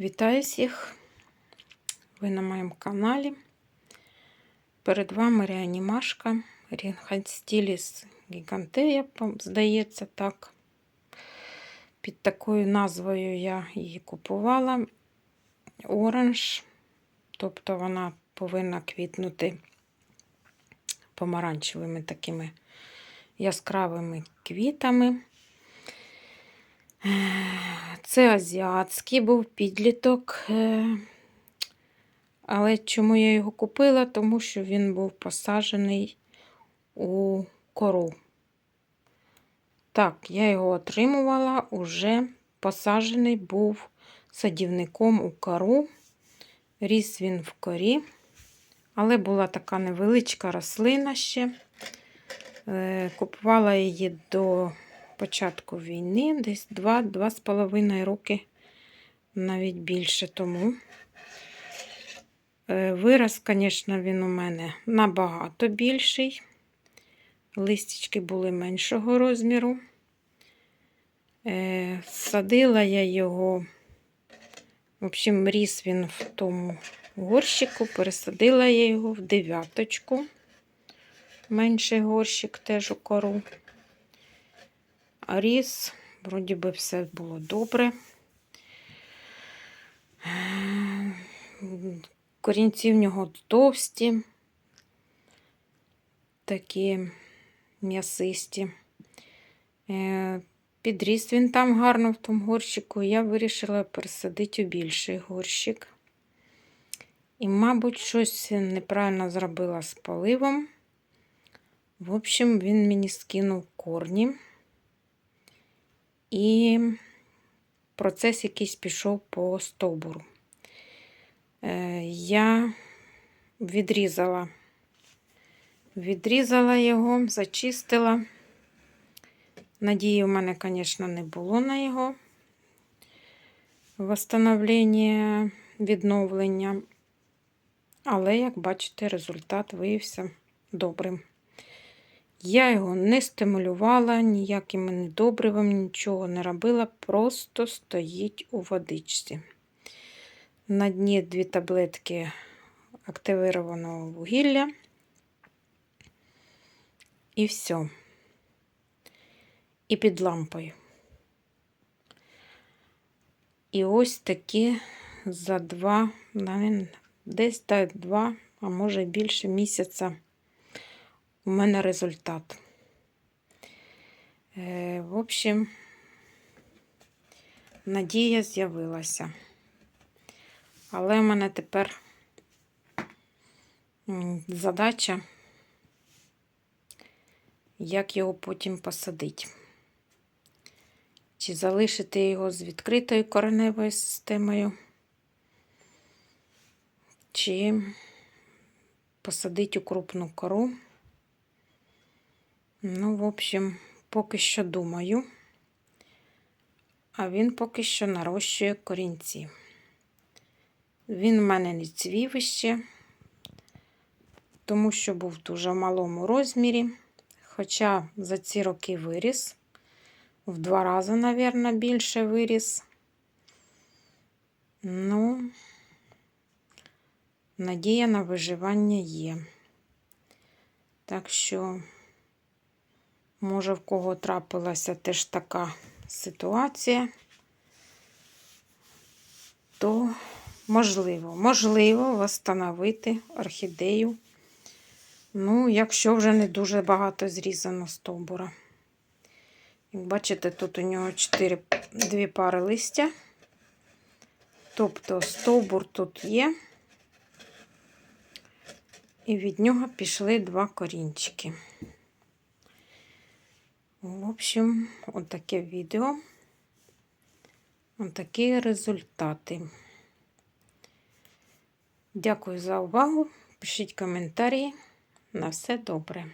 Вітаю всіх! Ви на моєму каналі. Перед вами реанімашка Рінханстіліс Гігантея, здається, так. Під такою назвою я її купувала. Оранж, тобто вона повинна квітнути помаранчевими такими яскравими квітами. Це азіатський був підліток. е, Але чому я його купила? Тому що він був посаджений у кору. Так, я його отримувала, уже посаджений був садівником у кору. Ріс він в корі, але була така невеличка рослина ще. Е, Купувала її до початку війни, десь 2-2,5 роки, навіть більше тому. Е, Вираз, звісно, він у мене набагато більший. Листячки були меншого розміру. Е, Садила я його, в общем, ріс він в тому горщику, пересадила я його в дев'яточку. Менший горщик теж у кору. Ріс, вроді би, все було добре. Корінці в нього товсті, такі м'ясисті. Е, Підріс він там гарно в тому горщику. Я вирішила пересадити у більший горщик. І, мабуть, щось неправильно зробила з поливом. В общем, він мені скинув корні. І процес якийсь пішов по стовбуру. Е, Я відрізала, відрізала його, зачистила. Надії в мене, звісно, не було на його восстановлення, відновлення. Але, як бачите, результат виявився добрим. Я його не стимулювала, ніяким недобривом, нічого не робила, просто стоїть у водичці. На дні дві таблетки активірованого вугілля. І все. І під лампою. І ось такі за два, десь так два, а може більше місяця у мене результат. Е, В общем, надія з'явилася. Але в мене тепер задача, як його потім посадити. Чи залишити його з відкритою кореневою системою, чи посадити у крупну кору. Ну, в общем, поки що думаю, а він поки що нарощує корінці. Він в мене не цвів іще, тому що був дуже в малому розмірі, хоча за ці роки виріс, в два рази, мабуть, більше виріс. Ну, надія на виживання є. Так що. Може, в кого трапилася теж така ситуація, то можливо, можливо, встановити орхідею. Ну, якщо вже не дуже багато зрізано стовбура. Як бачите, тут у нього 4 дві пари листя. Тобто стовбур тут є, і від нього пішли два корінчики. В общем, от таке відео. От результати. Дякую за увагу. Пишіть коментарі. На все добре.